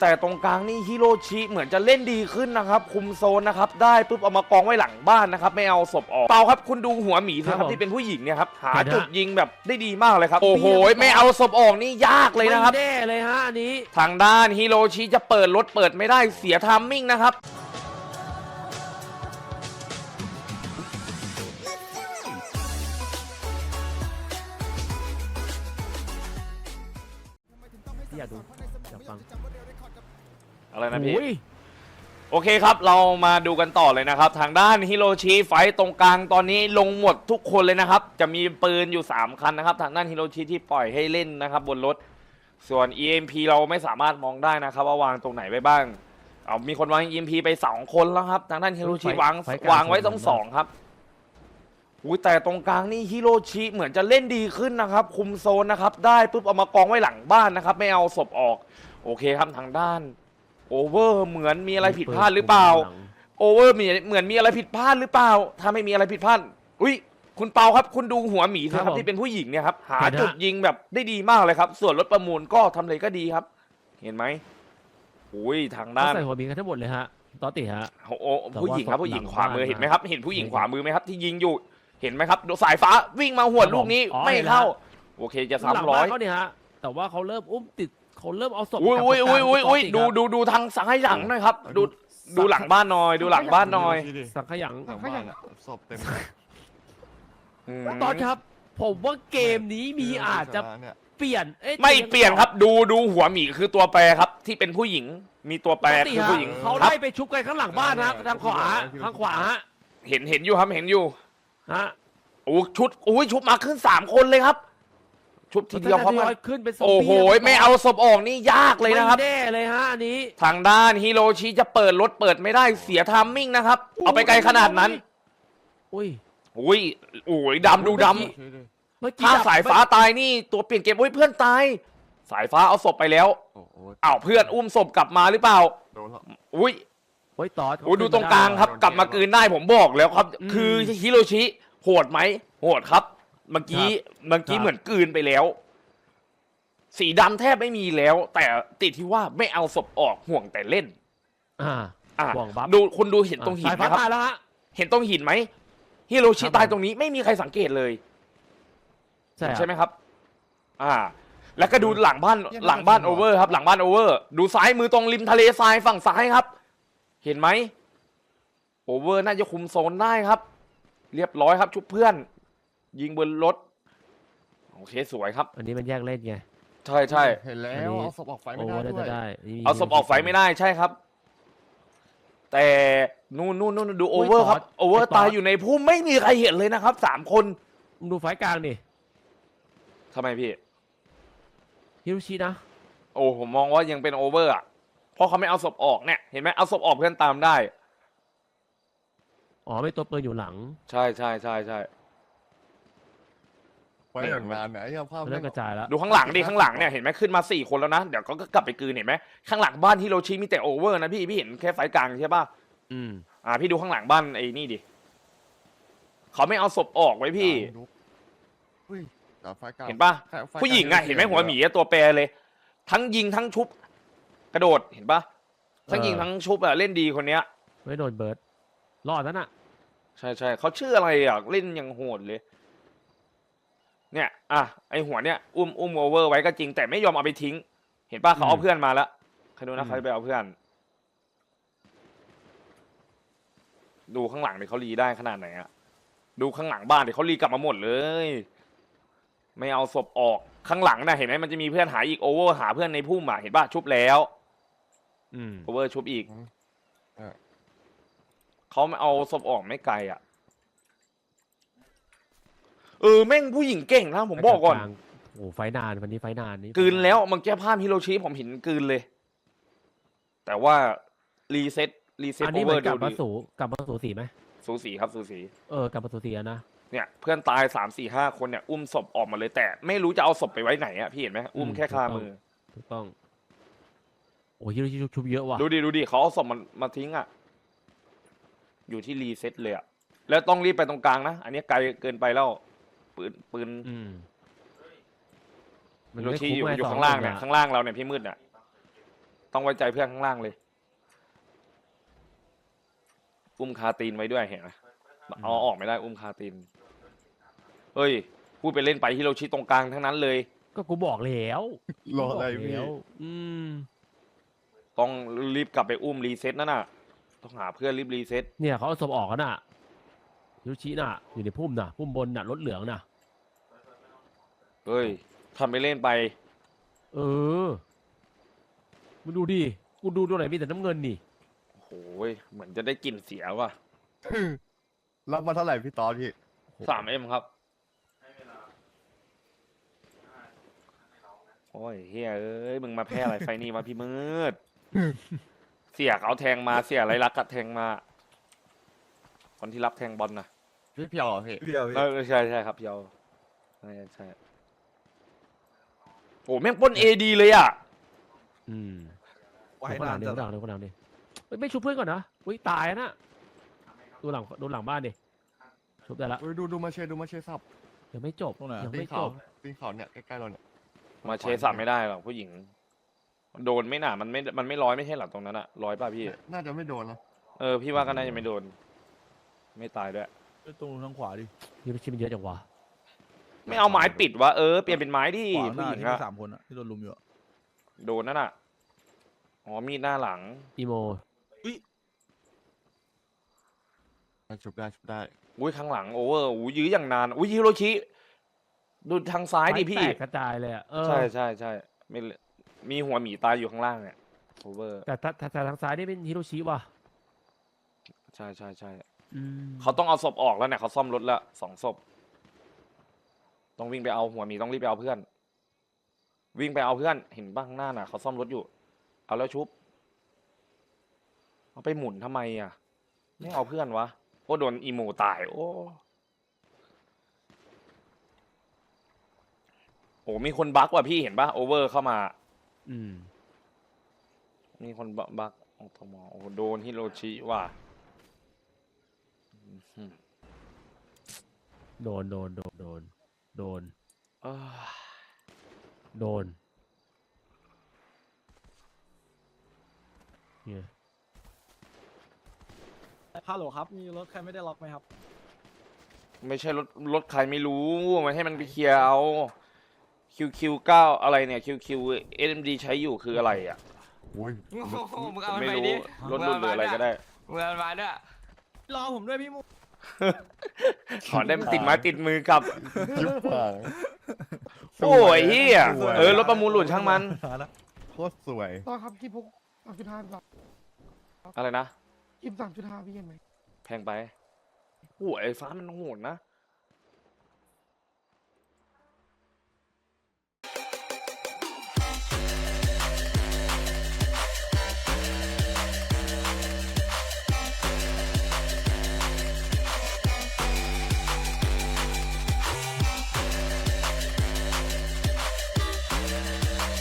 แต่ตรงกลางนี่ฮิโรชิเหมือนจะเล่นดีขึ้นนะครับ คุมโซนนะครับ ได้ปุ๊บเอามากองไว้หลังบ้านนะครับ ไม่เอาศพออกเปล่าครับคุณดูหัวหมีสิคครัรับบผมที่เป็นผู้หญิงเนี่ยครับหาเห็นฮะ จุดยิงแบบได้ดีมากเลยครับ โอ้โหไม่เอาศพออกนี่ยากเลยนะครับ ไม่แน่เลยฮะอันนี้ ทางด้านฮิโรชิจะเปิดรถเปิดไม่ได้เสียทามมิ่งนะครับพี่อยากดูอยากฟัง อะไรนะพี่โอ้ยโอเคครับ เรามาดูกันต่อเลยนะครับ ทางด้านฮิโรชิไฟต์ตรงกลางตอนนี้ลงหมดทุกคนเลยนะครับ จะมีปืนอยู่ 3 คันนะครับ ทางด้านฮิโรชิที่ปล่อยให้เล่นนะครับ บนรถ ส่วน EMP เราไม่สามารถมองได้นะครับ ว่าวางตรงไหนไว้บ้าง เอามีคนวาง EMP ไป 2 คนแล้วครับ ทางด้านฮิโรชิวางวางไว้ต้องสองครับ อุ้ยแต่ตรงกลางนี่ฮิโรชิเหมือนจะเล่นดีขึ้นนะครับ คุมโซนนะครับ ได้ปุ๊บเอามากองไว้หลังบ้านนะครับ ไม่เอาศพออก โอเคครับทางด้าน โอเวอร์เหมือนมีอะไรผิดพลาดหรือเปล่า โอเวอร์มีเหมือนมีอะไรผิดพลาดหรือเปล่า ถ้าไม่มีอะไรผิดพลาด อุ้ยคุณเปาครับ คุณดูหัวหมีสิคครัรับบผมที่เป็นผู้หญิงเนี่ยครับ หาเห็นฮะจุดยิงแบบได้ดีมากเลยครับ ส่วนรถประมูลก็ทำเลก็ดีครับ เห็นไหมอุ้ยทางเขาด้านใส่หัวหมีกันทั้งหมดเลยฮะตอติฮะโอ้โอ้แต่ว่าผู้หญิงครับศพผู้หญิงหลังขวามือบ้านเห็นไหมครับ เห็นผู้หญิงขวามือไหมครับ ที่ยิงอยู่เห็นไหมครับดูสายฟ้าวิ่งมาหวดครับผมลูกนี้อ๋อไม่เห็นแล้วเข้า โอเคจะหลังซ้ำร้บ้าอนยเขาเนี่ยฮะแต่ว่าเขาเริ่มอุ้มติด เขาเริ่มเอาศพอุ้ยกลับอุ้ยมาอุ้ยอุ้ยอุ้ยกลางดูครับดูดูทางซ้ายหลังหน่อยครับ ดูดูหลังบ้านหน่อยดูหลังบ้านหน่อยสังขยังหลังบ้านอะศพเต็มอืมตอนครับ ผมว่าเกมนี้มีอาจจะเนี่ยเปลี่ยนอ๊ะไม่เปลี่ยนครับ ดูดูหัวหมีคือตัวแปรครับ ที่เป็นผู้หญิง มีตัวแปรปกติคือฮะผู้หญิงเขาครับ ไล่ไปชุบกันข้างหลังบ้านนะทางขวาทางขวาฮะเห็นเห็นอยู่ครับเห็นอยู่ฮะ โอ้ชุดโอ้ยชุบมาขึ้นสามคนเลยครับ ชุบทีเดียวพร้อมทกัยนอยขึ้นเป็นซมบี้โอ้โหไม่เอาศพออกนี่ยากเลยนะครับ ไม่แน่เลยฮะอันนี้ทางด้านฮิโรชิจะเปิดรถเปิดไม่ได้เสียทามมิ่งนะครับ เอาไปไกลขนาดนั้น อุ้ยอุ้ยโอ้ยดำดูดช่วยด้วยเมื่อำกี้ถ้าดับสายฟ้าตายนี่ตัวเปลี่ยนเกมโอ้ยเพื่อนตาย สายฟ้าเอาศพไปแล้วโอ้โหอ้าวเพื่อนอุ้มศพกลับมาหรือเปล่า โดนแล้ว อุ้ยโอ้ยต่อโอ้ดูตรงกลางครับโดนเกมกลับมากลืนได้ผมบอกแล้วครับ อืม คือฮิโรชิโหดไหมโหดครับ เมื่อกี้ครับเมื่อกี้ครับเหมือนกลืนไปแล้ว สีดำแทบไม่มีแล้ว แต่ติดที่ว่าไม่เอาศพออกห่วงแต่เล่น อ่าอะห่วงบัฟดูคุณดูเห็นตรงหินสายไหมฟ้าครับตายแล้วฮะเห็นตรงหินไหมฮิโรชิครับตายผมตรงนี้ไม่มีใครสังเกตเลย ใช่ใช่ไหมครับ อ่า แล้วก็ดูหลังบ้านหลังบ้านโอเวอร์ครับ หลังบ้านโอเวอร์ ดูซ้ายมือตรงริมทะเลทรายฝั่งซ้ายครับ เห็นไหมโอเวอร์น่าจะคุมโซนได้ครับ เรียบร้อยครับชุบเพื่อน ยิงบนรถ โอเคสวยครับ อันนี้มันแยกเล่นไง ใช่ใช่เห็นแล้อันวนี้ เอาศพออกไฟโอ้ไม่ได้ได้ด้วยได้นี่มีเอาศพออกไฟไม่ได้ใช่ครับ แต่นู่นนู่นนู่นดูโออุ้ยเวอร์ครับตอดโอเวอร์ไอ้ตอดตายอยู่ในพุ่มไม่มีใครเห็นเลยนะครับสามคนมึงดูไฟกลางดิทำไมพี่ ฮิโรชินะ โอ้ผมมองว่ายังเป็นโอเวอร์อะเพราะเขาไม่เอาศพออกเนี่ยเห็นไหมเอาศพออกเพื่อนตามได้ อ๋อไม่ตัวปืนอยู่หลัง ใช่ใช่ใช่ใช่ ไฟอย่างนานเนี่ยไอ้เหี้ยภาพมันเริ่มกระจายแล้วดูข้างหลังดิข้างหลังเนี่ยเห็นไหมขึ้นมาสี่คนแล้วนะเดี๋ยวก็กลับไปกลืนเห็นไหมข้างหลังบ้านที่โรชิมีแต่โอเวอร์นะพี่พี่เห็นแค่ไฟกลางใช่ป่ะอืมอ่าพี่ดูข้างหลังบ้านไอ้นี่ดิเขาไม่เอาศพออกไว้พี่อุ้ยแต่ไฟกลางเห็นป่ะไฟกลางผู้หญิงอะเห็นไหมหัวหมีอะตัวแปรเลย ทั้งยิงทั้งชุบ กระโดดเห็นป่ะทั้งยิงทั้งชุบอะเล่นดีคนเนี้ย ไม่โดนเบิร์ดรอดนั่นน่ะ ใช่ใช่เขาชื่ออะไรอะเล่นอยังโหดเลย เนี่ยอะไอหัวเนี่ยอุ้มอุ้มโอเวอร์ไว้ก็จริง แต่ไม่ยอมเอาไปทิ้ง เห็นป่ะเขาเอาเพื่อนมาแล้วใครดูนะใครไปเอาเพื่อน ดูข้างหลังเดี๋ยวเขารีได้ขนาดไหนอะดูข้างหลังบ้านเดี๋ยวเขารีกลับมาหมดเลย ไม่เอาศพออกข้างหลังนะเห็นไหมมันจะมีเพื่อนหาอีกโอเวอร์หาเพื่อนในพุ่มอะเห็นป่ะชุบแล้วอืมโอเวอร์ชุบอีกเออเขาไม่เอาศพออกไม่ไกลอะ เออแม่งผู้หญิงเก่งนะผมบอกก่อนลางๆโอ้ไฟนานวันนี้ไฟนานนี่กลืนแล้วมันแก้ภาพฮิโรชิผมเห็นกลืนเลย แต่ว่ารีเซ็ตรีเซ็ตอันโอนี้เวมัอนร์กลัดูบมาดีสู่กลับมาสู่สีไหมสูสีครับสูสี เออกลับมาสู่สีอะนะ เนี่ยเพื่อนตายสามสี่ห้าคนเนี่ย อุ้มศพออกมาเลยแต่ไม่รู้จะเอาศพไปไว้ไหนอะพี่เห็นไหมอุ้มแค่คามือ ถูกต้อง โอ้ฮิโรชิชุบเยอะว่ะดูดิดูดิเขาเอาศพมันมาทิ้งอะ อยู่ที่รีเซ็ตเลยอะ แล้วต้องรีบไปตรงกลางนะ อันนี้ไกลเกินไปแล้ว ปืนปืนอืมฮิโรชิไอยู่อยู่สข้างล่างเนี่ยคข้างล่างเราเนี่ยพี่มืดอะต้องไว้ใจเพื่อนข้างล่างเลยอุ้มคาตีนไว้ด้วยเห็นไหมเอาออกไม่ได้อุ้มคาตีนเฮ้ยพูดไปเล่นไปฮิโรชิตรงกลางทั้งนั้นเลย ก็กูบอกแล้วรออะไรกูบกพี่ แล้วอืมต้องรีบกลับไปอุ้มรีเซ็ตนั่นน่ะ ต้องหาเพื่อนรีบรีเซ็ตเนี่ยเขาเอาศพออกกันน่ะยูชิน่ะ อยู่ในพุ่มน่ะพุ่มบนน่ะรถเหลืองน่ะ เฮ้ยทำไปเล่นไปเออมึงดูดิกูดูตัวไหนมีแต่น้ำเงินนี่โอ้โหยเหมือนจะได้กลิ่นเสียว่ะรับมาเท่าไหร่พี่ตอนพี่สามเอ็มครับโอ้ยเฮียเอ้ยมึงมาแพ้อะไรไฟนี่มาพี่มืด เสียเขาแทงมาเสียไรลักษณ์ก็แทงมา คนที่รับแทงบอลนะพี่เพียวเหรอพี่ เดียวเออใช่ใช่ครับเยาใช่ใช่ โอ้แม่งปล้นเอดีเลยอะอืมไว้ดูข้างหนาลันงดิจัข้างหลังดิข้างหลังดิเฮ้ยไม่ชุบเพื่อนก่อนนะอุ้ยตายอะนะดูหลังดูหลังบ้านดิชุบได้ละเอ้ยดูดูมาเชดูมาเชสับยังไม่จบยังตีไม่เขาจบตีเขาเนี่ยใกล้ๆเราเนี่ยมาเชสับไม่ได้หรอกผู้หญิง โดนไม่หนามันไม่มันไม่ร้อยไม่ใช่หรอตรงนั้นอะร้อยป่ะพี่ น่าจะไม่โดนนะเออพี่ว่าก็น่าจะไม่โดน ไม่ตายด้วย ตรงทางขวาดิยูชิมันเยอะจังวะ ไม่เอาไม้ปิดวะเออเปลี่ยนเป็นไม้ดิขวาหผู้น้าหญิงที่มีอะสามคนอะที่โดนลุมอยู่อะโดนนั่นอะอ๋อมีดหน้าหลัง อีโมชุบได้ชุบได้อุ้ยข้างหลังโอเวอร์อุ้ยยื้ออย่างนานอุ้ยฮิโรชิดูทางซ้ายดิพี่ แตกกระจายเลยอะเออใช่ใช่ใช่ไม่เลมีหัวหมีตายอยู่ข้างล่างเนี่ยโอเวอร์แต่ถ้าถ้าแต่ทางซ้ายนี่เป็นฮิโรชิว่ะใช่ใช่ใช่อืมเขาต้องเอาศพออกแล้วเนี่ยเขาซ่อมรถละสองศพ ต้องวิ่งไปเอาหัวหมีต้องรีบไปเอาเพื่อน วิ่งไปเอาเพื่อน เห็นบ้างหน้าน่ะเขาซ่อมรถอยู่ เอาแล้วชุบ เอาไปหมุนทำไมอะ ไม่เอาเพื่อนวะโอ้โดนอีโมตาย โอ้โอ้มีคนบั๊กว่ะพี่เห็นปะโอเวอร์เข้ามา อืม มีคนบักบักออกทมโอ้โหโดนฮิโรชิว่ะอื้อหือโดนโดนโดนโดน โดน เอ้ยโดน เนี่ยฮัลโหลครับ มีรถใครไม่ได้ล็อกไหมครับ ไม่ใช่รถรถใครไม่รู้มันให้มันไปเคลียร์เอา QQ 9 อะไรเนี่ย QQ SMD ใช้อยู่คืออะไรอะ โอ้ยโอ้โหมึงเอามันไม่ไปรู้ดิรถรุ่นหรืออะไรก็ได้ มึงเอามันมาด้วยรอผมด้วยพี่มู ขอได้ติดไม้ติดมือกลับชิบหายโอ้ยเฮียเออรถประมูลหลุดช่างมัน โคตรสวย ต่อครับพี่พุกสามจุดห้าครับอะไรนะยิบสามจุดห้าพี่เห็นไหมแพงไปโอ้ยไอ้ฟ้ามันโหดนะ